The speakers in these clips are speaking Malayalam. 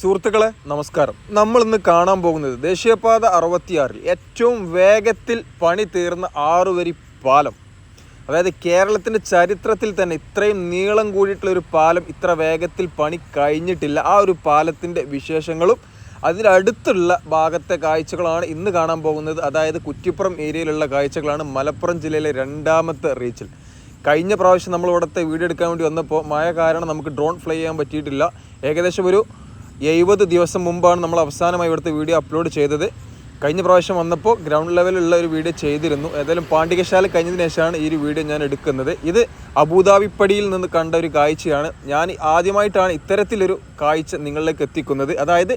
സുഹൃത്തുക്കളെ നമസ്കാരം. നമ്മൾ ഇന്ന് കാണാൻ പോകുന്നത് ദേശീയപാത അറുപത്തിയാറിൽ ഏറ്റവും വേഗത്തിൽ പണി തീർന്ന ആറുവരി പാലം. അതായത് കേരളത്തിന്റെ ചരിത്രത്തിൽ തന്നെ ഇത്രയും നീളം കൂടിയിട്ടുള്ള ഒരു പാലം ഇത്ര വേഗത്തിൽ പണി കഴിഞ്ഞിട്ടില്ല. ആ ഒരു പാലത്തിന്റെ വിശേഷങ്ങളും അതിനടുത്തുള്ള ഭാഗത്തെ കാഴ്ചകളാണ് ഇന്ന് കാണാൻ പോകുന്നത്. അതായത് കുറ്റിപ്പുറം ഏരിയയിലുള്ള കാഴ്ചകളാണ് മലപ്പുറം ജില്ലയിലെ രണ്ടാമത്തെ റീച്ചിൽ. കഴിഞ്ഞ പ്രാവശ്യം നമ്മൾ ഇവിടുത്തെ വീഡിയോ എടുക്കാൻ വേണ്ടി വന്നപ്പോൾ മഴ കാരണം നമുക്ക് ഡ്രോൺ ഫ്ലൈ ചെയ്യാൻ പറ്റിയിട്ടില്ല. ഏകദേശം ഒരു എഴുപത് ദിവസം മുമ്പാണ് നമ്മൾ അവസാനമായി ഇവിടുത്തെ വീഡിയോ അപ്ലോഡ് ചെയ്തത്. കഴിഞ്ഞ പ്രാവശ്യം വന്നപ്പോൾ ഗ്രൗണ്ട് ലെവലിലുള്ള ഒരു വീഡിയോ ചെയ്തിരുന്നു. ഏതായാലും പാണ്ഡികശാല കഴിഞ്ഞതിന് ശേഷമാണ് ഈ ഒരു വീഡിയോ ഞാൻ എടുക്കുന്നത്. ഇത് അബുദാബിപ്പടിയിൽ നിന്ന് കണ്ട ഒരു കാഴ്ചയാണ്. ഞാൻ ആദ്യമായിട്ടാണ് ഇത്തരത്തിലൊരു കാഴ്ച നിങ്ങളിലേക്ക് എത്തിക്കുന്നത്. അതായത്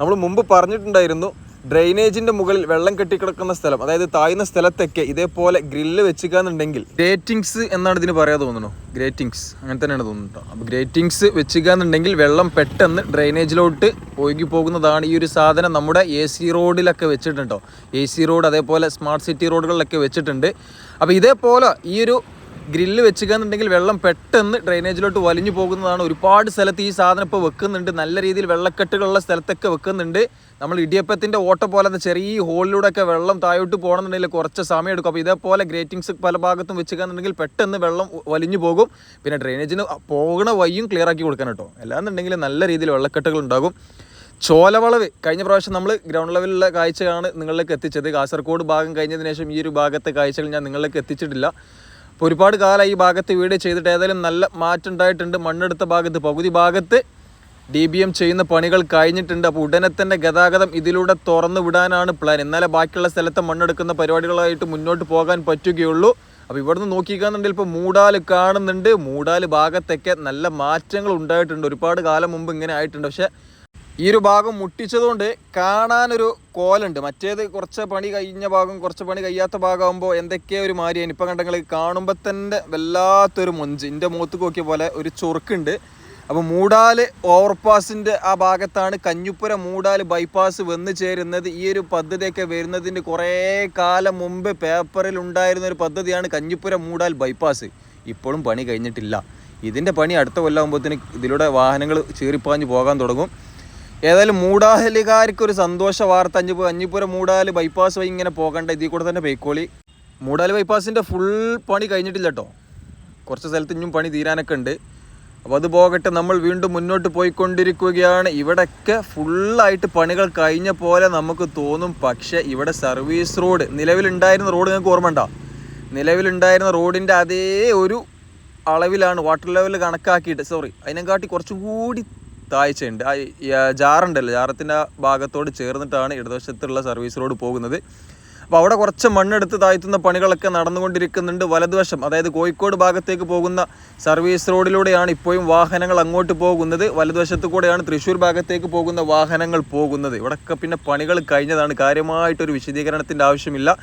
നമ്മൾ മുമ്പ് പറഞ്ഞിട്ടുണ്ടായിരുന്നു ഡ്രെയിനേജിന്റെ മുകളിൽ വെള്ളം കെട്ടിക്കിടക്കുന്ന സ്ഥലം അതായത് താഴ്ന്ന സ്ഥലത്തൊക്കെ ഇതേപോലെ ഗ്രില്ല് വെച്ചുകാന്നുണ്ടെങ്കിൽ ഗ്രേറ്റിങ്സ് എന്നാണ് ഇതിന് പറയാൻ തോന്നുന്നു. ഗ്രേറ്റിങ്സ്. അങ്ങനെ തന്നെയാണ് തോന്നുന്നുട്ടോ അപ്പോൾ ഗ്രേറ്റിങ്സ് വെച്ചുകാന്നുണ്ടെങ്കിൽ വെള്ളം പെട്ടെന്ന് ഡ്രെയിനേജിലോട്ട് ഒഴുകി പോകുന്നതാണ് ഈ ഒരു സാധനം നമ്മുടെ എ സി റോഡിലൊക്കെ വെച്ചിട്ടുണ്ടോ എ സി റോഡ് അതേപോലെ സ്മാർട്ട് സിറ്റി റോഡുകളിലൊക്കെ വെച്ചിട്ടുണ്ട്. അപ്പോൾ ഇതേപോലെ ഈ ഒരു ഗ്രില്ല് വെച്ചുകയെന്നുണ്ടെങ്കിൽ വെള്ളം പെട്ടെന്ന് ഡ്രെയിനേജിലോട്ട് വലിഞ്ഞു പോകുന്നതാണ്. ഒരുപാട് സ്ഥലത്ത് ഈ സാധനം ഇപ്പോൾ വെക്കുന്നുണ്ട്. നല്ല രീതിയിൽ വെള്ളക്കെട്ടുകളുള്ള സ്ഥലത്തൊക്കെ വെക്കുന്നുണ്ട്. നമ്മൾ ഇടിയപ്പത്തിന്റെ ഓട്ട പോലത്തെ ചെറിയ ഹോളിലൂടെ ഒക്കെ വെള്ളം താഴോട്ട് പോകണമെന്നുണ്ടെങ്കിൽ കുറച്ച് സമയം എടുക്കും അപ്പോൾ ഇതേപോലെ ഗ്രേറ്റിങ്സ് പല ഭാഗത്തും വെച്ചുകയെന്നുണ്ടെങ്കിൽ പെട്ടെന്ന് വെള്ളം വലിഞ്ഞു പോകും. പിന്നെ ഡ്രെയിനേജിന് പോകുന്ന വഴിയും ക്ലിയർ ആക്കി കൊടുക്കാൻ കേട്ടോ. അല്ലാന്നുണ്ടെങ്കിൽ നല്ല രീതിയിൽ വെള്ളക്കെട്ടുകൾ ഉണ്ടാകും. ചോലവളവ് കഴിഞ്ഞ പ്രാവശ്യം നമ്മൾ ഗ്രൗണ്ട് ലെവലിലുള്ള കാഴ്ചയാണ് നിങ്ങളിലേക്ക് എത്തിച്ചത്. കാസർഗോഡ് ഭാഗം കഴിഞ്ഞതിന് ശേഷം ഈ ഒരു ഭാഗത്തെ കാഴ്ചകൾ ഞാൻ നിങ്ങളിലേക്ക് എത്തിച്ചിട്ടില്ല. ഒരുപാട് കാലമായി ഈ ഭാഗത്ത് വീട് ചെയ്തിട്ട് ഏതായാലും നല്ല മാറ്റം ഉണ്ടായിട്ടുണ്ട്. മണ്ണെടുത്ത ഭാഗത്ത് പകുതി ഭാഗത്ത് ഡി ബി എം ചെയ്യുന്ന പണികൾ കഴിഞ്ഞിട്ടുണ്ട്. അപ്പോൾ ഉടനെ തന്നെ ഗതാഗതം ഇതിലൂടെ തുറന്നു വിടാനാണ് പ്ലാൻ എന്നാലേ ബാക്കിയുള്ള സ്ഥലത്തെ മണ്ണെടുക്കുന്ന പരിപാടികളായിട്ട് മുന്നോട്ട് പോകാൻ പറ്റുകയുള്ളൂ. അപ്പോൾ ഇവിടുന്ന് നോക്കിക്കാന്നുണ്ടെങ്കിൽ ഇപ്പോൾ മൂടാൽ കാണുന്നുണ്ട്. മൂടാൽ ഭാഗത്തൊക്കെ നല്ല മാറ്റങ്ങൾ ഉണ്ടായിട്ടുണ്ട്. ഒരുപാട് കാലം മുമ്പ് ഇങ്ങനെ ആയിട്ടുണ്ട്. പക്ഷേ ഈ ഒരു ഭാഗം മുട്ടിച്ചതുകൊണ്ട് കാണാനൊരു കോലുണ്ട്. മറ്റേത് കുറച്ച് പണി കഴിഞ്ഞ ഭാഗം കുറച്ച് പണി കഴിയാത്ത ഭാഗമാകുമ്പോൾ എന്തൊക്കെയോ ഒരു മാരിയാണ് ഇപ്പം കണ്ടെങ്കിൽ കാണുമ്പോൾ തന്നെ വല്ലാത്തൊരു മൊഞ്ച്. എന്റെ മുഖത്ത് നോക്കിയ പോലെ ഒരു ചൊറുക്കുണ്ട്. അപ്പോൾ മൂടാൽ ഓവർപാസിന്റെ ആ ഭാഗത്താണ് കഞ്ഞിപ്പുര മൂടാൽ ബൈപ്പാസ് വന്നു ചേരുന്നത്. ഈ ഒരു പദ്ധതിയൊക്കെ വരുന്നതിന് കുറേ കാലം മുമ്പ് പേപ്പറിൽ ഉണ്ടായിരുന്ന ഒരു പദ്ധതിയാണ് കഞ്ഞിപ്പുര മൂടാൽ ബൈപ്പാസ്. ഇപ്പോഴും പണി കഴിഞ്ഞിട്ടില്ല. ഇതിന്റെ പണി അടുത്ത കൊല്ലാകുമ്പോഴത്തേന് ഇതിലൂടെ വാഹനങ്ങൾ ചീറിപ്പാഞ്ഞ് പോകാൻ തുടങ്ങും. ഏതായാലും മൂടാഹലുകാർക്ക് ഒരു സന്തോഷ വാർത്ത. അഞ്ഞു അഞ്ഞിപ്പുര മൂടാൽ ബൈപ്പാസ് വഴി ഇങ്ങനെ പോകണ്ട. ഇതിൽ കൂടെ തന്നെ പൈക്കോളി മൂടാൽ ബൈപ്പാസിന്റെ ഫുൾ പണി കഴിഞ്ഞിട്ടില്ല കേട്ടോ കുറച്ച് സ്ഥലത്ത് ഇനിയും പണി തീരാനൊക്കെ ഉണ്ട്. അപ്പോൾ അത് പോകട്ടെ. നമ്മൾ വീണ്ടും മുന്നോട്ട് പോയിക്കൊണ്ടിരിക്കുകയാണ്. ഇവിടെയൊക്കെ ഫുള്ളായിട്ട് പണികൾ കഴിഞ്ഞ പോലെ നമുക്ക് തോന്നും. പക്ഷേ ഇവിടെ സർവീസ് റോഡ് നിലവിലുണ്ടായിരുന്ന റോഡ് നിങ്ങൾക്ക് ഓർമ്മ നിലവിലുണ്ടായിരുന്ന റോഡിന്റെ അതേ ഒരു അളവിലാണ് വാട്ടർ ലെവൽ കണക്കാക്കിയിട്ട് സോറി അതിനെക്കാട്ടി കുറച്ചും കൂടി താഴ്ചയുണ്ട്. ആ ജാറുണ്ടല്ലോ. ജാറത്തിന്റെ ഭാഗത്തോട് ചേർന്നിട്ടാണ് ഇടതുവശത്തുള്ള സർവീസ് റോഡ് പോകുന്നത്. അപ്പോൾ അവിടെ കുറച്ച് മണ്ണെടുത്ത് താഴ്ത്തുന്ന പണികളൊക്കെ നടന്നുകൊണ്ടിരിക്കുന്നുണ്ട് വലതുവശം. അതായത് കോഴിക്കോട് ഭാഗത്തേക്ക് പോകുന്ന സർവീസ് റോഡിലൂടെയാണ് ഇപ്പോഴും വാഹനങ്ങൾ അങ്ങോട്ട് പോകുന്നത്. വലതുവശത്ത് കൂടെയാണ് തൃശ്ശൂർ ഭാഗത്തേക്ക് പോകുന്ന വാഹനങ്ങൾ പോകുന്നത്. ഇവിടെയൊക്കെ പിന്നെ പണികൾ കഴിഞ്ഞതാണ്. കാര്യമായിട്ടൊരു വിശദീകരണത്തിന്റെ ആവശ്യമില്ല.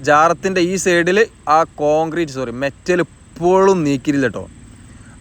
ജാറത്തിന്റെ ഈ സൈഡിൽ ആ കോൺക്രീറ്റ് സോറി മെറ്റൽ ഇപ്പോഴും നീക്കിയില്ല കേട്ടോ.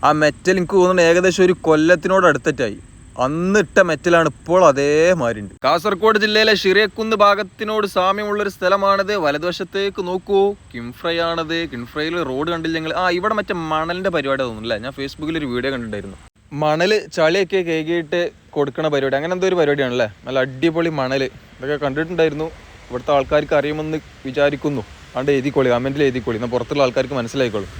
ആ മെറ്റൽ എനിക്ക് തോന്നുന്നു ഏകദേശം ഒരു കൊല്ലത്തിനോട് അടുത്തിട്ടായി അന്നിട്ട മെറ്റലാണ് ഇപ്പോൾ അതേ ഉണ്ട് കാസർഗോഡ് ജില്ലയിലെ ഷിറിയക്കുന്ന് ഭാഗത്തിനോട് സാമ്യമുള്ളൊരു സ്ഥലമാണിത്. വലതുവശത്തേക്ക് നോക്കൂ. കിംഫ്രയാണത്. കിംഫ്രയിൽ റോഡ് കണ്ടില്ല ഞങ്ങൾ ആ ഇവിടെ മറ്റേ മണലിന്റെ പരിപാടി തോന്നുന്നില്ല? ഞാൻ ഫേസ്ബുക്കിൽ ഒരു വീഡിയോ കണ്ടിട്ടുണ്ടായിരുന്നു. മണൽ ചളിയൊക്കെ കേകിയിട്ട് കൊടുക്കണ പരിപാടി. അങ്ങനെ എന്തോ ഒരു പരിപാടിയാണല്ലേ? നല്ല അടിപൊളി മണൽ ഇതൊക്കെ കണ്ടിട്ടുണ്ടായിരുന്നു. ഇവിടുത്തെ ആൾക്കാർക്ക് അറിയുമെന്ന് വിചാരിക്കുന്നു. അതുകൊണ്ട് എഴുതിക്കോളി കമന്റിൽ എഴുതിക്കോളി. എന്നാൽ പുറത്തുള്ള ആൾക്കാർക്ക് മനസ്സിലായിക്കോളും.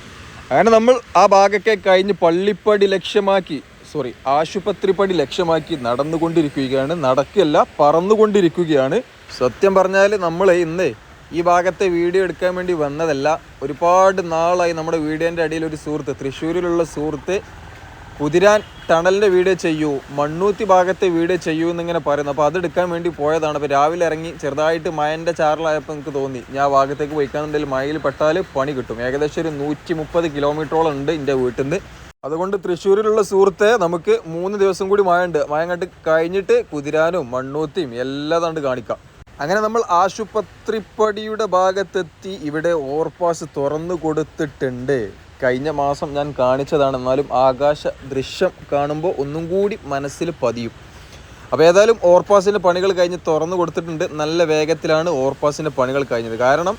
അങ്ങനെ നമ്മൾ ആ ഭാഗമൊക്കെ കഴിഞ്ഞ് പള്ളിപ്പടി ലക്ഷ്യമാക്കി സോറി ആശുപത്രിപ്പടി ലക്ഷ്യമാക്കി നടന്നുകൊണ്ടിരിക്കുകയാണ്. നടക്കല്ല പറന്നുകൊണ്ടിരിക്കുകയാണ്. സത്യം പറഞ്ഞാൽ നമ്മൾ ഇന്ന് ഈ ഭാഗത്തെ വീഡിയോ എടുക്കാൻ വേണ്ടി വന്നതല്ല. ഒരുപാട് നാളായി നമ്മുടെ വീഡിയോന്റെ അടിയിൽ ഒരു സുഹൃത്ത് തൃശ്ശൂരിലുള്ള സുഹൃത്ത് കുതിരാൻ ടണലിന്റെ വീഡിയോ ചെയ്യൂ മണ്ണൂത്തി ഭാഗത്തെ വീഡിയോ ചെയ്യൂ എന്നിങ്ങനെ പറയുന്നു. അപ്പോൾ അതെടുക്കാൻ വേണ്ടി പോയതാണ്. അപ്പോൾ രാവിലെ ഇറങ്ങി ചെറുതായിട്ട് മയന്റെ ചാറിലായപ്പോൾ എനിക്ക് തോന്നി. ഞാൻ ഭാഗത്തേക്ക് എന്തെങ്കിലും മയിൽ പെട്ടാൽ പണി കിട്ടും. ഏകദേശം ഒരു നൂറ്റി മുപ്പത് കിലോമീറ്ററോളം ഉണ്ട് എന്റെ വീട്ടിൽ നിന്ന് അതുകൊണ്ട് തൃശ്ശൂരിലുള്ള സുഹൃത്തെ നമുക്ക് മൂന്ന് ദിവസം കൂടി മഴ ഉണ്ട് കണ്ട് കഴിഞ്ഞിട്ട് കുതിരാനും മണ്ണൂത്തിയും എല്ലാം കണ്ട് കാണിക്കാം. അങ്ങനെ നമ്മൾ ആശുപത്രിപ്പടിയുടെ ഭാഗത്തെത്തി ഇവിടെ ഓവർപാസ് തുറന്നു കൊടുത്തിട്ടുണ്ട്. കഴിഞ്ഞ മാസം ഞാൻ കാണിച്ചതാണ് എന്നാലും ആകാശ ദൃശ്യം കാണുമ്പോൾ ഒന്നും കൂടി മനസ്സിൽ പതിയും. അപ്പോൾ ഏതായാലും ഓവർപാസിന്റെ പണികൾ കഴിഞ്ഞ് തുറന്നു കൊടുത്തിട്ടുണ്ട്. നല്ല വേഗത്തിലാണ് ഓവർപാസിന്റെ പണികൾ കഴിഞ്ഞത്. കാരണം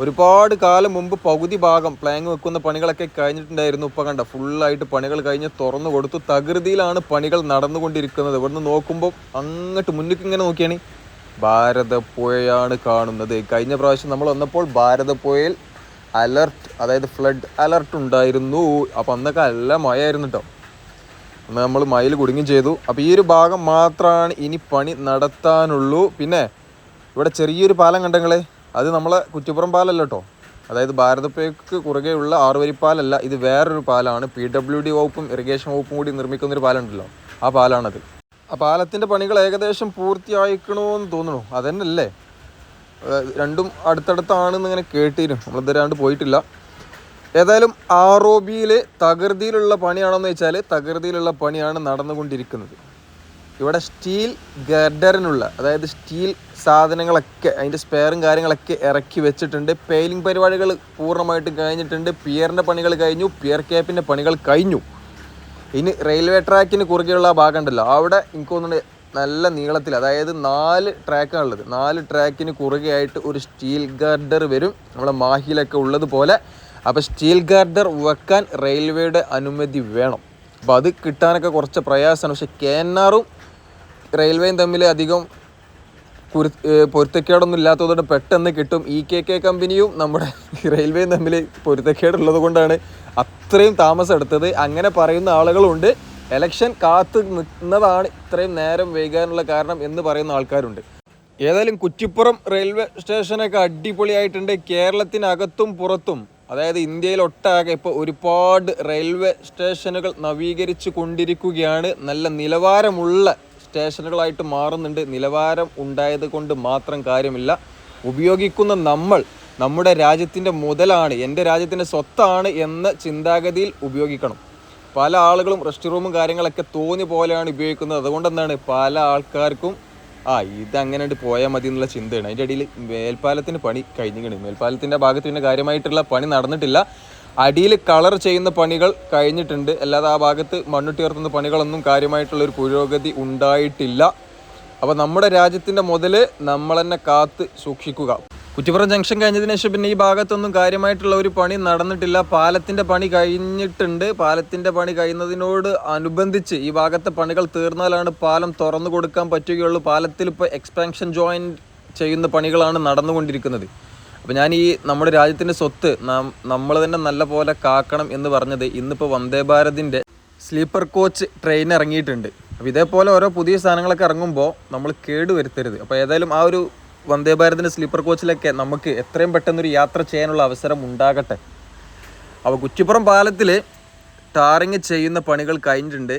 ഒരുപാട് കാലം മുമ്പ് പകുതി ഭാഗം പ്ലാങ് വെക്കുന്ന പണികളൊക്കെ കഴിഞ്ഞിട്ടുണ്ടായിരുന്നു. ഇപ്പം കണ്ട ഫുള്ളായിട്ട് പണികൾ കഴിഞ്ഞ് തുറന്നു കൊടുത്തു. തകൃതിയിലാണ് പണികൾ നടന്നുകൊണ്ടിരിക്കുന്നത്. ഇവിടുന്ന് നോക്കുമ്പോൾ അങ്ങോട്ട് മുന്നിലേക്ക് ഇങ്ങനെ നോക്കിയാണ്. ഭാരതപ്പുഴയാണ് കാണുന്നത്. കഴിഞ്ഞ പ്രാവശ്യം നമ്മൾ വന്നപ്പോൾ ഭാരതപ്പുഴയിൽ അലർട്ട് അതായത് ഫ്ലഡ് അലർട്ട് ഉണ്ടായിരുന്നു. അപ്പം അന്നൊക്കെ നല്ല മഴയായിരുന്നു കേട്ടോ അന്ന് നമ്മൾ മയിൽ കുടുങ്ങി ചെയ്തു. അപ്പോൾ ഈ ഒരു ഭാഗം മാത്രമാണ് ഇനി പണി നടത്താനുള്ളൂ. പിന്നെ ഇവിടെ ചെറിയൊരു പാലം കണ്ടങ്ങളെ? അത് നമ്മളെ കുറ്റിപ്പുറം പാലല്ല കേട്ടോ അതായത് ഭാരതപ്പേക്ക് കുറുകെയുള്ള ആറുവരിപ്പാലല്ല ഇത് വേറൊരു പാലമാണ് പി ഡബ്ല്യു ഡി വകുപ്പും ഇറിഗേഷൻ വകുപ്പും കൂടി നിർമ്മിക്കുന്ന ഒരു പാലമുണ്ടല്ലോ ആ പാലാണത്. ആ പാലത്തിന്റെ പണികൾ ഏകദേശം പൂർത്തിയായിക്കണോ എന്ന് തോന്നുന്നു. ഏഹ് രണ്ടും അടുത്തടുത്താണെന്ന് ഇങ്ങനെ കേട്ടിരുന്നു. നമ്മളിതുവരാണ്ട് പോയിട്ടില്ല. ഏതായാലും ആർ ഒ ബിയിൽ തകൃതിയിലുള്ള പണിയാണെന്ന് വെച്ചാൽ തകൃതിയിലുള്ള പണിയാണ് നടന്നുകൊണ്ടിരിക്കുന്നത്. ഇവിടെ സ്റ്റീൽ ഗർഡറിനുള്ള അതായത് സ്റ്റീൽ സാധനങ്ങളൊക്കെ അതിന്റെ സ്പെയറും കാര്യങ്ങളൊക്കെ ഇറക്കി വെച്ചിട്ടുണ്ട്. പെയിലിംഗ് പരിപാടികൾ പൂർണമായിട്ടും കഴിഞ്ഞിട്ടുണ്ട്. പിയറിന്റെ പണികൾ കഴിഞ്ഞു. പിയർ ക്യാപ്പിന്റെ പണികൾ കഴിഞ്ഞു. ഇനി റെയിൽവേ ട്രാക്കിന് കുറുകെയുള്ള ഭാഗമുണ്ടല്ലോ അവിടെ എനിക്ക് തോന്നുന്നുണ്ട് നല്ല നീളത്തിൽ അതായത് നാല് ട്രാക്കാണുള്ളത്. നാല് ട്രാക്കിന് കുറുകെയായിട്ട് ഒരു സ്റ്റീൽ ഗാർഡർ വരും. നമ്മളെ മാഹിയിലൊക്കെ ഉള്ളതുപോലെ. അപ്പോൾ സ്റ്റീൽ ഗാർഡർ വെക്കാൻ റെയിൽവേയുടെ അനുമതി വേണം. അപ്പോൾ അത് കിട്ടാനൊക്കെ കുറച്ച് പ്രയാസമാണ്. പക്ഷേ കെ എൻ ആറും റെയിൽവേയും തമ്മിൽ അധികം കുരു പൊരുത്തക്കേടൊന്നും ഇല്ലാത്തതുകൊണ്ട് പെട്ടെന്ന് കിട്ടും. ഇ കെ കെ കമ്പനിയും നമ്മുടെ റെയിൽവേയും തമ്മിൽ പൊരുത്തക്കേടുള്ളത് കൊണ്ടാണ് അത്രയും താമസം എടുത്തത്. അങ്ങനെ പറയുന്ന ആളുകളുണ്ട്. എലക്ഷൻ കാത്തു നിന്നതാണ് ഇത്രയും നേരം വൈകാനുള്ള കാരണം എന്ന് പറയുന്ന ആൾക്കാരുണ്ട്. ഏതായാലും കുറ്റിപ്പുറം റെയിൽവേ സ്റ്റേഷനൊക്കെ അടിപൊളിയായിട്ടുണ്ട്. കേരളത്തിനകത്തും പുറത്തും. അതായത് ഇന്ത്യയിൽ ഒട്ടാകെ ഇപ്പോൾ ഒരുപാട് റെയിൽവേ സ്റ്റേഷനുകൾ നവീകരിച്ചു കൊണ്ടിരിക്കുകയാണ്. നല്ല നിലവാരമുള്ള സ്റ്റേഷനുകളായിട്ട് മാറുന്നുണ്ട്. നിലവാരം ഉണ്ടായത് കൊണ്ട് മാത്രം കാര്യമില്ല. ഉപയോഗിക്കുന്ന നമ്മൾ നമ്മുടെ രാജ്യത്തിന്റെ മുതലാണ് എന്റെ രാജ്യത്തിന്റെ സ്വത്താണ് എന്ന ചിന്താഗതിയിൽ ഉപയോഗിക്കണം. പല ആളുകളും റെസ്റ്റ് റൂമും കാര്യങ്ങളൊക്കെ തോന്നി പോലെയാണ് ഉപയോഗിക്കുന്നത്. അതുകൊണ്ട് എന്താണ്? പല ആൾക്കാർക്കും ആ ഇത് അങ്ങനെ പോയാൽ മതി എന്നുള്ള ചിന്തയാണ്. അതിന്റെ ഇടയിൽ മേൽപ്പാലത്തിന്റെ പണി കഴിഞ്ഞിരിക്കണം. മേൽപ്പാലത്തിന്റെ ഭാഗത്ത് പിന്നെ കാര്യമായിട്ടുള്ള പണി നടന്നിട്ടില്ല. അടിയിൽ കളർ ചെയ്യുന്ന പണികൾ കഴിഞ്ഞിട്ടുണ്ട്. അല്ലാതെ ആ ഭാഗത്ത് മണ്ണിട്ട് ഉയർത്തുന്ന പണികളൊന്നും കാര്യമായിട്ടുള്ള ഒരു പുരോഗതി ഉണ്ടായിട്ടില്ല. അപ്പോൾ നമ്മുടെ രാജ്യത്തിന്റെ മുതൽ നമ്മൾ തന്നെ കാത്ത് സൂക്ഷിക്കുക. കുറ്റിപ്പുറം ജംഗ്ഷൻ കഴിഞ്ഞതിന് ശേഷം പിന്നെ ഈ ഭാഗത്തൊന്നും കാര്യമായിട്ടുള്ള ഒരു പണി നടന്നിട്ടില്ല. പാലത്തിന്റെ പണി കഴിഞ്ഞിട്ടുണ്ട്. പാലത്തിന്റെ പണി കഴിയുന്നതിനോട് അനുബന്ധിച്ച് ഈ ഭാഗത്തെ പണികൾ തീർന്നാലാണ് പാലം തുറന്നു കൊടുക്കാൻ പറ്റുകയുള്ളൂ. പാലത്തിൽ ഇപ്പോൾ എക്സ്പാൻഷൻ ജോയിൻ ചെയ്യുന്ന പണികളാണ് നടന്നുകൊണ്ടിരിക്കുന്നത്. അപ്പോൾ ഞാൻ ഈ നമ്മുടെ രാജ്യത്തിന്റെ സ്വത്ത് നാം നമ്മൾ തന്നെ നല്ല പോലെ കാക്കണം എന്ന് പറഞ്ഞത് ഇന്നിപ്പോൾ വന്ദേ ഭാരതിന്റെ സ്ലീപ്പർ കോച്ച് ട്രെയിൻ ഇറങ്ങിയിട്ടുണ്ട്. അപ്പോൾ ഇതേപോലെ ഓരോ പുതിയ സാധനങ്ങളൊക്കെ ഇറങ്ങുമ്പോൾ നമ്മൾ കേടുവരുത്തരുത്. അപ്പോൾ ഏതായാലും ആ ഒരു വന്ദേ ഭാരതിന്റെ സ്ലീപ്പർ കോച്ചിലൊക്കെ നമുക്ക് എത്രയും പെട്ടെന്നൊരു യാത്ര ചെയ്യാനുള്ള അവസരം ഉണ്ടാകട്ടെ. അപ്പോൾ കുറ്റിപ്പുറം പാലത്തിൽ ടാറിങ് ചെയ്യുന്ന പണികൾ കഴിഞ്ഞിട്ടുണ്ട്.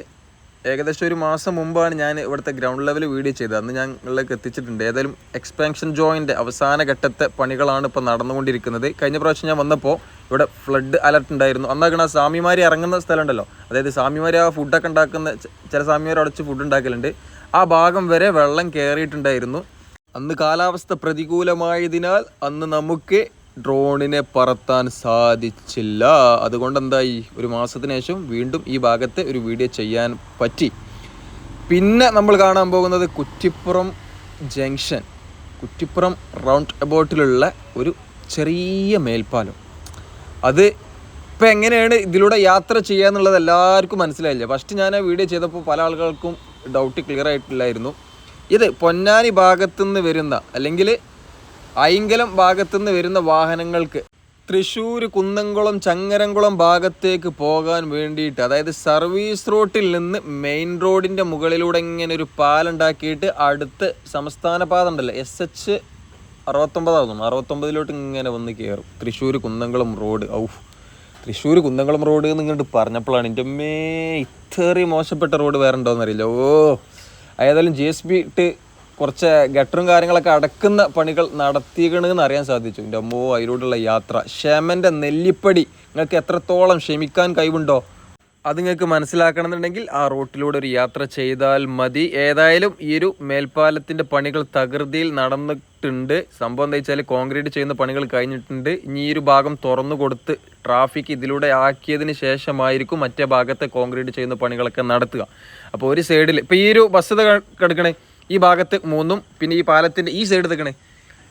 ഏകദേശം ഒരു മാസം മുമ്പാണ് ഞാൻ ഇവിടുത്തെ ഗ്രൗണ്ട് ലെവൽ വീഡിയോ ചെയ്തത്. അന്ന് ഞങ്ങളിലേക്ക് എത്തിച്ചിട്ടുണ്ട്. ഏതായാലും എക്സ്പാൻഷൻ ജോയിന്റെ അവസാന ഘട്ടത്തെ പണികളാണ് ഇപ്പോൾ നടന്നുകൊണ്ടിരിക്കുന്നത്. കഴിഞ്ഞ പ്രാവശ്യം ഞാൻ വന്നപ്പോൾ ഇവിടെ ഫ്ലഡ് അലർട്ട് ഉണ്ടായിരുന്നു. അന്നൊക്കെ ആ സ്വാമിമാരി ഇറങ്ങുന്ന സ്ഥലമുണ്ടല്ലോ. അതായത് സ്വാമിമാരി ആ ഫുഡൊക്കെ ഉണ്ടാക്കുന്ന ചില സ്വാമിമാർ അടച്ച് ഫുഡ് ഉണ്ടാക്കലുണ്ട്. ആ ഭാഗം വരെ വെള്ളം കയറിയിട്ടുണ്ടായിരുന്നു അന്ന് കാലാവസ്ഥ പ്രതികൂലമായതിനാൽ അന്ന് നമുക്ക് ഡ്രോണിനെ പറത്താൻ സാധിച്ചില്ല. അതുകൊണ്ട് എന്തായി ഒരു മാസത്തിന് ശേഷം വീണ്ടും ഈ ഭാഗത്തെ ഒരു വീഡിയോ ചെയ്യാൻ പറ്റി. പിന്നെ നമ്മൾ കാണാൻ പോകുന്നത് കുറ്റിപ്പുറം ജംഗ്ഷൻ. കുറ്റിപ്പുറം റൗണ്ട് അബൌട്ടിലുള്ള ഒരു ചെറിയ മേൽപ്പാലം. അത് ഇപ്പം എങ്ങനെയാണ് ഇതിലൂടെ യാത്ര ചെയ്യുക എന്നുള്ളത് എല്ലാവർക്കും മനസ്സിലായില്ല? ഫസ്റ്റ് ഞാൻ ആ വീഡിയോ ചെയ്തപ്പോൾ പല ആളുകൾക്കും ഡൗട്ട് ക്ലിയർ ആയിട്ടില്ലായിരുന്നു. ഇത് പൊന്നാനി ഭാഗത്തു നിന്ന് വരുന്ന അല്ലെങ്കിൽ അയിങ്കലം ഭാഗത്തു നിന്ന് വരുന്ന വാഹനങ്ങൾക്ക് തൃശ്ശൂർ കുന്നംകുളം ചങ്ങരംകുളം ഭാഗത്തേക്ക് പോകാൻ വേണ്ടിയിട്ട് അതായത് സർവീസ് റോട്ടിൽ നിന്ന് മെയിൻ റോഡിന്റെ മുകളിലൂടെ ഇങ്ങനെ ഒരു പാലുണ്ടാക്കിയിട്ട് അടുത്ത് സംസ്ഥാന പാത ഉണ്ടല്ലോ എസ് എച്ച് അറുപത്തൊമ്പതാകുന്നു അറുപത്തൊമ്പതിലോട്ട് ഇങ്ങനെ വന്ന് കയറും. തൃശ്ശൂർ കുന്നംകുളം റോഡ്. ഔഫ്. തൃശ്ശൂർ കുന്നംകുളം റോഡ് എന്ന് ഇങ്ങോട്ട് പറഞ്ഞപ്പോഴാണ് എന്റെ മേ ഇത്രയും മോശപ്പെട്ട റോഡ് വേറെ ഉണ്ടോയെന്നറിയില്ല ഓ ഏതായാലും ജി എസ് ബി ഇട്ട് കുറച്ച് ഗട്ടറും കാര്യങ്ങളൊക്കെ അടക്കുന്ന പണികൾ നടത്തിക്കണമെന്ന് അറിയാൻ സാധിച്ചു. എന്റെ അമ്മോ അതിലൂടെയുള്ള യാത്ര. ക്ഷമന്റെ നെല്ലിപ്പടി. നിങ്ങൾക്ക് എത്രത്തോളം ക്ഷമിക്കാൻ കഴിവുണ്ടോ? അത് നിങ്ങൾക്ക് മനസ്സിലാക്കണമെന്നുണ്ടെങ്കിൽ ആ റൂട്ടിലൂടെ ഒരു യാത്ര ചെയ്താൽ മതി. ഏതായാലും ഈ ഒരു മേൽപ്പാലത്തിന്റെ പണികൾ തകൃതിയിൽ നടന്നിട്ടുണ്ട്. സംഭവം എന്താ വെച്ചാൽ കോൺക്രീറ്റ് ചെയ്യുന്ന പണികൾ കഴിഞ്ഞിട്ടുണ്ട്. ഇനി ഈ ഒരു ഭാഗം തുറന്നു കൊടുത്ത് ട്രാഫിക് ഇതിലൂടെ ആക്കിയതിന് ശേഷമായിരിക്കും മറ്റേ ഭാഗത്തെ കോൺക്രീറ്റ് ചെയ്യുന്ന പണികളൊക്കെ നടത്തുക. അപ്പോൾ ഒരു സൈഡിൽ ഇപ്പോൾ ഈ ഒരു ബസ് കിടക്കണേ ഈ ഭാഗത്ത് മൂന്നും പിന്നെ ഈ പാലത്തിന്റെ ഈ സൈഡ് നിൽക്കണേ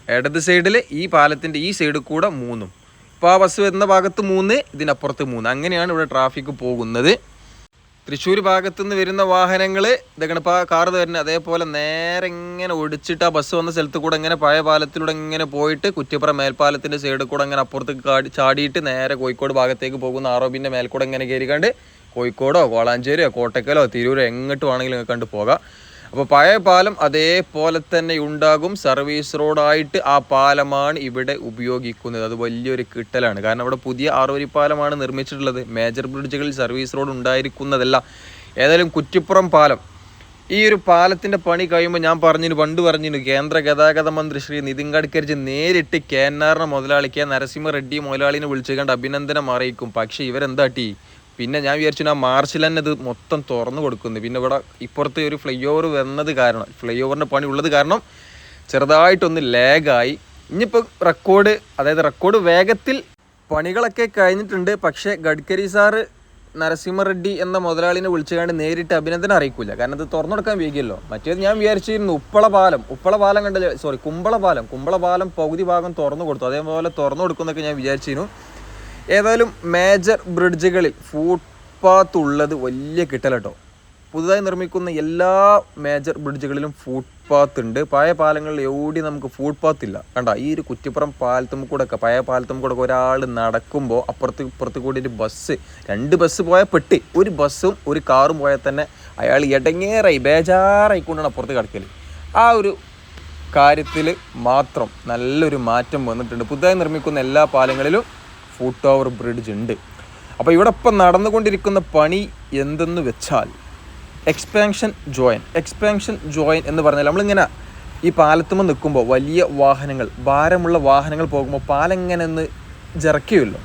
ഇടത് സൈഡിൽ ഈ പാലത്തിന്റെ ഈ സൈഡിൽ കൂടെ മൂന്നും. ഇപ്പോൾ ആ ബസ് വരുന്ന ഭാഗത്ത് മൂന്ന് ഇതിനപ്പുറത്ത് മൂന്ന്. അങ്ങനെയാണ് ഇവിടെ ട്രാഫിക് പോകുന്നത്. തൃശ്ശൂർ ഭാഗത്തു നിന്ന് വരുന്ന വാഹനങ്ങൾ ഇതൊക്കെ ഇപ്പോൾ കാറ് വരുന്നത് അതേപോലെ നേരെ ഇങ്ങനെ ഒടിച്ചിട്ട് ആ ബസ് വന്ന സ്ഥലത്ത് കൂടെ ഇങ്ങനെ പഴയ പാലത്തിലൂടെ ഇങ്ങനെ പോയിട്ട് കുറ്റിപ്പുറം മേൽപ്പാലത്തിന്റെ സൈഡിൽ കൂടെ അങ്ങനെ അപ്പുറത്തേക്ക് കാടി ചാടിയിട്ട് നേരെ കോഴിക്കോട് ഭാഗത്തേക്ക് പോകുന്ന ആറോബിന്റെ മേൽക്കൂടെ ഇങ്ങനെ കയറിക്കാണ്ട് കോഴിക്കോടോ കോളാഞ്ചേരിയോ കോട്ടക്കലോ തിരൂരോ എങ്ങോട്ട് വേണമെങ്കിലും കണ്ട് പോകാം. അപ്പോൾ പഴയ പാലം അതേപോലെ തന്നെ ഉണ്ടാകും. സർവീസ് റോഡായിട്ട് ആ പാലമാണ് ഇവിടെ ഉപയോഗിക്കുന്നത്. അത് വലിയൊരു കിട്ടലാണ്. കാരണം അവിടെ പുതിയ ആറുവരി പാലമാണ് നിർമ്മിച്ചിട്ടുള്ളത്. മേജർ ബ്രിഡ്ജുകളിൽ സർവീസ് റോഡ് ഉണ്ടായിരിക്കുന്നതല്ല. ഏതായാലും കുറ്റിപ്പുറം പാലം. ഈ ഒരു പാലത്തിന്റെ പണി കഴിയുമ്പോൾ ഞാൻ പറഞ്ഞിന് പണ്ട് പറഞ്ഞിന് കേന്ദ്ര ഗതാഗത മന്ത്രി ശ്രീ നിതിൻ ഗഡ്കരിച്ച് നേരിട്ട് കെ എൻ ആറിനെ മുതലാളിക്ക് നരസിംഹ റെഡ്ഡി മുതലാളിനെ വിളിച്ചു കണ്ട് അഭിനന്ദനം അറിയിക്കും. പക്ഷേ ഇവരെന്താട്ടി പിന്നെ ഞാൻ വിചാരിച്ചു ആ മാർച്ചിൽ തന്നെ ഇത് മൊത്തം തുറന്നു കൊടുക്കുന്നു. പിന്നെ ഇവിടെ ഇപ്പുറത്ത് ഒരു ഫ്ലൈ ഓവർ വന്നത് കാരണം ഫ്ലൈ ഓവറിന്റെ പണി ഉള്ളത് കാരണം ചെറുതായിട്ടൊന്ന് ലാഗായി ഇനിയിപ്പോൾ റെക്കോർഡ് അതായത് റെക്കോർഡ് വേഗത്തിൽ പണികളൊക്കെ കഴിഞ്ഞിട്ടുണ്ട്. പക്ഷേ ഗഡ്കരി സാറ് നരസിംഹ റെഡ്ഡി എന്ന മുതലാളിനെ വിളിച്ചുകൊണ്ട് നേരിട്ട് അഭിനന്ദനം അറിയിക്കില്ല കാരണം ഇത് തുറന്നു കൊടുക്കാൻ വേഗിയല്ലോ മറ്റേത് ഞാൻ വിചാരിച്ചിരുന്നു ഉപ്പള പാലം ഉപ്പള പാലം കണ്ടല്ലേ? സോറി കുമ്പള പാലം പാലം പകുതി ഭാഗം തുറന്നു കൊടുത്തു. അതേപോലെ തുറന്നു കൊടുക്കുന്നൊക്കെ ഞാൻ വിചാരിച്ചിരുന്നു. ഏതായാലും മേജർ ബ്രിഡ്ജുകളിൽ ഫുട്പാത്ത് ഉള്ളത് വലിയ കിട്ടലട്ടോ. പുതുതായി നിർമ്മിക്കുന്ന എല്ലാ മേജർ ബ്രിഡ്ജുകളിലും ഫുട്പാത്ത് ഉണ്ട് പഴയ പാലങ്ങളിൽ എവിടെ നമുക്ക് ഫുട്പാത്ത് ഇല്ല. കണ്ട ഈ ഒരു കുറ്റിപ്പുറം പാലത്തും കൂടെ ഒക്കെ പഴയ പാലത്തും കൂടെ ഒരാൾ നടക്കുമ്പോൾ അപ്പുറത്ത് ഇപ്പുറത്ത് കൂടി ഒരു ബസ് രണ്ട് ബസ് പോയാൽ പെട്ടി. ഒരു ബസ്സും ഒരു കാറും പോയാൽ തന്നെ അയാൾ ഇടങ്ങേറായി ബേജാറായിക്കൊണ്ടാണ് അപ്പുറത്ത് കിടക്കൽ ആ ഒരു കാര്യത്തിൽ മാത്രം നല്ലൊരു മാറ്റം വന്നിട്ടുണ്ട്. പുതുതായി നിർമ്മിക്കുന്ന എല്ലാ പാലങ്ങളിലും ഫുട് ടവർ ബ്രിഡ്ജ് ഉണ്ട്. അപ്പോൾ ഇവിടെ ഇപ്പം നടന്നുകൊണ്ടിരിക്കുന്ന പണി എന്തെന്ന് വെച്ചാൽ എക്സ്പാൻഷൻ ജോയിൻ എക്സ്പാൻഷൻ ജോയിൻ എന്ന് പറഞ്ഞാൽ നമ്മളിങ്ങനെ ഈ പാലത്തുമ്പോൾ നിൽക്കുമ്പോൾ വലിയ വാഹനങ്ങൾ ഭാരമുള്ള വാഹനങ്ങൾ പോകുമ്പോൾ പാലം ഇങ്ങനെ ഒന്ന് ജറക്കുമല്ലോ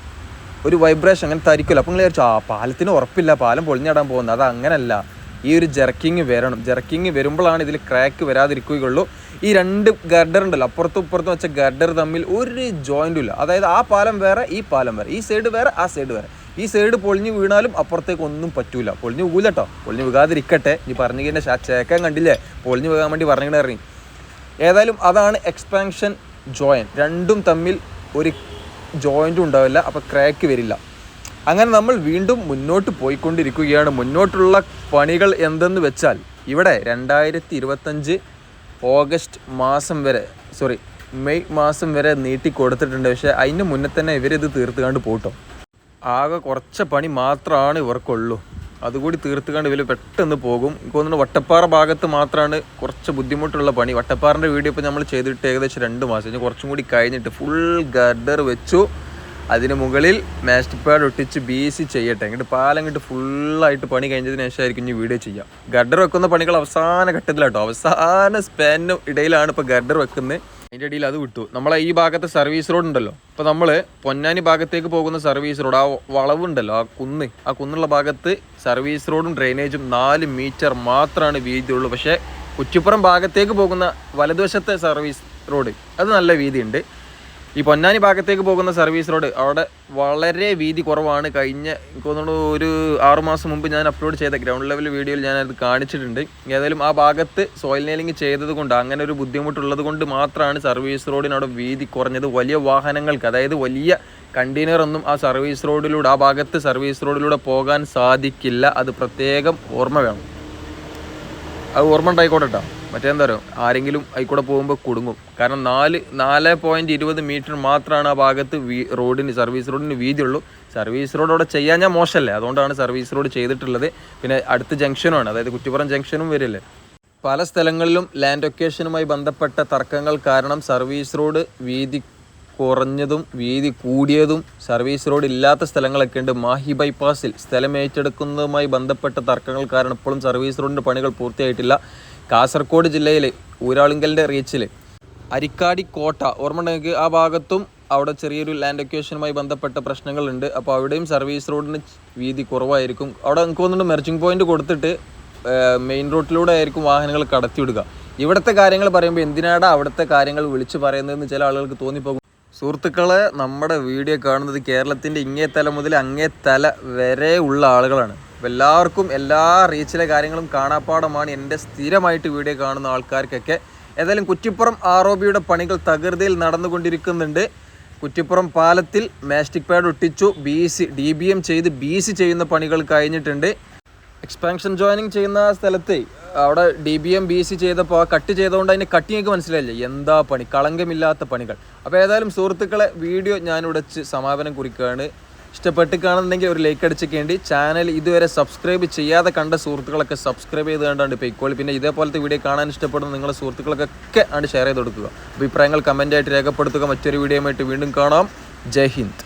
ഒരു വൈബ്രേഷൻ അങ്ങനെ തരിക്കുമല്ലോ അപ്പോൾ നിങ്ങൾ വിചാരിച്ചു ആ പാലത്തിന് ഉറപ്പില്ല പാലം പൊളിഞ്ഞിടാൻ പോകുന്നത്. അത് അങ്ങനല്ല ഈ ഒരു ജർക്കിങ് വരണം. ജർക്കിങ് വരുമ്പോഴാണ് ഇതിൽ ക്രാക്ക് വരാതിരിക്കുകയുള്ളൂ. ഈ രണ്ട് ഗർഡർ ഉണ്ടല്ലോ അപ്പുറത്തും ഇപ്പുറത്തും വെച്ച ഗർഡർ തമ്മിൽ ഒരു ജോയിന്റും ഇല്ല. അതായത് ആ പാലം വേറെ ഈ പാലം വേറെ. ഈ സൈഡ് വേറെ ആ സൈഡ് വേറെ. ഈ സൈഡ് പൊളിഞ്ഞു വീണാലും അപ്പുറത്തേക്ക് ഒന്നും പറ്റൂല. പൊളിഞ്ഞു വീകൂല കേട്ടോ പൊളിഞ്ഞ് വീകാതിരിക്കട്ടെ നീ പറഞ്ഞു കഴിഞ്ഞാൽ ചേക്കാൻ കണ്ടില്ലേ? പൊളിഞ്ഞു വീകാൻ വേണ്ടി പറഞ്ഞിങ്ങനെ ഇറങ്ങി. ഏതായാലും അതാണ് എക്സ്പാൻഷൻ ജോയിൻ രണ്ടും തമ്മിൽ ഒരു ജോയിന്റും ഉണ്ടാവില്ല. അപ്പോൾ ക്രാക്ക് വരില്ല. അങ്ങനെ നമ്മൾ വീണ്ടും മുന്നോട്ട് പോയിക്കൊണ്ടിരിക്കുകയാണ്. മുന്നോട്ടുള്ള പണികൾ എന്തെന്ന് വെച്ചാൽ ഇവിടെ രണ്ടായിരത്തി ഇരുപത്തഞ്ച് ഓഗസ്റ്റ് മാസം വരെ സോറി മെയ് മാസം വരെ നീട്ടി കൊടുത്തിട്ടുണ്ട്. പക്ഷേ അതിന് മുന്നേ തന്നെ ഇവരിത് തീർത്തുകൊണ്ട് പോട്ടോ. ആകെ കുറച്ച് പണി മാത്രമാണ് ഇവർക്കുള്ളൂ. അതുകൂടി തീർത്തുകൊണ്ട് ഇവർ പെട്ടെന്ന് പോകും. എനിക്ക് തോന്നുന്നു വട്ടപ്പാറ ഭാഗത്ത് മാത്രമാണ് കുറച്ച് ബുദ്ധിമുട്ടുള്ള പണി. വട്ടപ്പാറിന്റെ വീഡിയോ ഇപ്പോൾ നമ്മൾ ചെയ്തിട്ട് ഏകദേശം രണ്ട് മാസം. കുറച്ചും കൂടി കഴിഞ്ഞിട്ട് ഫുൾ ഗർഡർ വെച്ചു. അതിന് മുകളിൽ മാസ്റ്റ് പാഡ് ഒട്ടിച്ച് ബി സി ചെയ്യട്ടെ. ഇങ്ങോട്ട് പാലം ഇങ്ങോട്ട് ഫുള്ളായിട്ട് പണി കഴിഞ്ഞതിന് ശേഷമായിരിക്കും ഇനി വീഡിയോ ചെയ്യാം. ഗർഡർ വെക്കുന്ന പണികൾ അവസാന ഘട്ടത്തിലാട്ടോ. അവസാന സ്പാനിന് ഇടയിലാണ് ഇപ്പോൾ ഗർഡർ വെക്കുന്നത് അതിന്റെ ഇടയിൽ അത് വിട്ടു. നമ്മളെ ഈ ഭാഗത്തെ സർവീസ് റോഡ് ഉണ്ടല്ലോ. അപ്പോൾ നമ്മൾ പൊന്നാനി ഭാഗത്തേക്ക് പോകുന്ന സർവീസ് റോഡ് ആ വളവുണ്ടല്ലോ ആ കുന്ന്. ആ കുന്നുള്ള ഭാഗത്ത് സർവീസ് റോഡും ഡ്രെയിനേജും നാല് മീറ്റർ മാത്രമാണ് വീതിയുള്ളൂ. പക്ഷേ കുറ്റിപ്പുറം ഭാഗത്തേക്ക് പോകുന്ന വലതുവശത്തെ സർവീസ് റോഡ് അത് നല്ല വീതിയുണ്ട്. ഈ പൊന്നാനി ഭാഗത്തേക്ക് പോകുന്ന സർവീസ് റോഡ് അവിടെ വളരെ വീതി കുറവാണ്. കഴിഞ്ഞ എനിക്ക് തോന്നുന്നു ഒരു ആറുമാസം മുമ്പ് ഞാൻ അപ്ലോഡ് ചെയ്ത ഗ്രൗണ്ട് ലെവൽ വീഡിയോയിൽ ഞാൻ അത് കാണിച്ചിട്ടുണ്ട്. ഏതായാലും ആ ഭാഗത്ത് സോയിൽ നെയിലിംഗ് ചെയ്തത് കൊണ്ട് അങ്ങനെ ഒരു ബുദ്ധിമുട്ടുള്ളത് കൊണ്ട് മാത്രമാണ് സർവീസ് റോഡിനവിടെ വീതി കുറഞ്ഞത്. വലിയ വാഹനങ്ങൾക്ക് അതായത് വലിയ കണ്ടെയ്നർ ഒന്നും ആ സർവീസ് റോഡിലൂടെ ആ ഭാഗത്ത് സർവീസ് റോഡിലൂടെ പോകാൻ സാധിക്കില്ല. അത് പ്രത്യേകം ഓർമ്മ വേണം. അത് ഓർമ്മ ഉണ്ടായിക്കോട്ടെ കേട്ടോ മറ്റേന്താ പറയുക? ആരെങ്കിലും ആയിക്കൂടെ പോകുമ്പോൾ കുടുങ്ങും. കാരണം നാല് നാല് പോയിന്റ് ഇരുപത് മീറ്റർ മാത്രമാണ് ആ ഭാഗത്ത് വീ റോഡിന് സർവീസ് റോഡിന് വീതിയുള്ളൂ. സർവീസ് റോഡ് അവിടെ ചെയ്യാൻ ഞാൻ മോശമല്ലേ? അതുകൊണ്ടാണ് സർവീസ് റോഡ് ചെയ്തിട്ടുള്ളത്. പിന്നെ അടുത്ത ജംഗ്ഷനുമാണ് അതായത് കുറ്റിപ്പുറം ജംഗ്ഷനും വരില്ലേ? പല സ്ഥലങ്ങളിലും ലാൻഡ് ലൊക്കേഷനുമായി ബന്ധപ്പെട്ട തർക്കങ്ങൾ കാരണം സർവീസ് റോഡ് വീതി കുറഞ്ഞതും വീതി കൂടിയതും സർവീസ് റോഡ് ഇല്ലാത്ത സ്ഥലങ്ങളൊക്കെ ഉണ്ട്. മാഹി ബൈപ്പാസിൽ സ്ഥലം ഏറ്റെടുക്കുന്നതുമായി ബന്ധപ്പെട്ട തർക്കങ്ങൾ കാരണം ഇപ്പോഴും സർവീസ് റോഡിന്റെ പണികൾ പൂർത്തിയായിട്ടില്ല. കാസർഗോഡ് ജില്ലയിൽ ഊരാളുങ്കലിന്റെ റീച്ചിൽ അരിക്കാടി കോട്ട. ഓർമ്മ ഉണ്ടെങ്കിൽ ആ ഭാഗത്തും അവിടെ ചെറിയൊരു ലാൻഡ് ഒക്കേഷനുമായി ബന്ധപ്പെട്ട പ്രശ്നങ്ങളുണ്ട്. അപ്പോൾ അവിടെയും സർവീസ് റോഡിന് വീതി കുറവായിരിക്കും. അവിടെ എനിക്ക് തോന്നുന്നുണ്ട് മെർച്ചിങ് പോയിന്റ് കൊടുത്തിട്ട് മെയിൻ റോഡിലൂടെ ആയിരിക്കും വാഹനങ്ങൾ കടത്തിവിടുക. ഇവിടുത്തെ കാര്യങ്ങൾ പറയുമ്പോൾ എന്തിനാടാ അവിടുത്തെ കാര്യങ്ങൾ വിളിച്ചു പറയുന്നതെന്ന് ചില ആളുകൾക്ക് തോന്നിപ്പോകും. സുഹൃത്തുക്കളെ നമ്മുടെ വീഡിയോ കാണുന്നത് കേരളത്തിന്റെ ഇങ്ങേ തല മുതൽ അങ്ങേ തല വരെ ഉള്ള ആളുകളാണ്. എല്ലാവർക്കും എല്ലാ റീച്ചിലെ കാര്യങ്ങളും കാണാപ്പാടമാണ് എന്റെ സ്ഥിരമായിട്ട് വീഡിയോ കാണുന്ന ആൾക്കാർക്കൊക്കെ. ഏതായാലും കുറ്റിപ്പുറം ആർ ഒ ബിയുടെ പണികൾ തകൃതിയിൽ നടന്നുകൊണ്ടിരിക്കുന്നുണ്ട്. കുറ്റിപ്പുറം പാലത്തിൽ മാസ്റ്റിക് പാഡ് ഒട്ടിച്ചു. B C D B M ചെയ്ത് ബി സി ചെയ്യുന്ന പണികൾ കഴിഞ്ഞിട്ടുണ്ട്. എക്സ്പാൻഷൻ ജോയിനിങ് ചെയ്യുന്ന സ്ഥലത്ത് അവിടെ D B M B C ചെയ്തപ്പോൾ കട്ട് ചെയ്തുകൊണ്ട് അതിന്റെ കട്ടിങ്ങൊക്കെ മനസ്സിലായില്ലേ? എന്താ പണി? കളങ്കമില്ലാത്ത പണികൾ. അപ്പോൾ ഏതായാലും സുഹൃത്തുക്കളെ വീഡിയോ ഞാനിവിടെ സമാപനം കുറിക്കുകയാണ്. ഇഷ്ടപ്പെട്ട് കാണുന്നുണ്ടെങ്കിൽ ഒരു ലൈക്ക് അടിച്ചേക്കേണ്ടി ചാനൽ ഇതുവരെ സബ്സ്ക്രൈബ് ചെയ്യാതെ കണ്ട സുഹൃത്തുക്കളൊക്കെ സബ്സ്ക്രൈബ് ചെയ്ത് കണ്ടാണ്ട് പൊയ്ക്കോളി പിന്നെ ഇതേപോലത്തെ വീഡിയോ കാണാൻ ഇഷ്ടപ്പെടുന്ന നിങ്ങളുടെ സുഹൃത്തുക്കൾക്കൊക്കെ ആണ് ഷെയർ ചെയ്ത് കൊടുക്കുക. അഭിപ്രായങ്ങൾ കമന്റായിട്ട് രേഖപ്പെടുത്തുക. മറ്റൊരു വീഡിയോ വീണ്ടും കാണാം. ജയ് ഹിന്ദ്.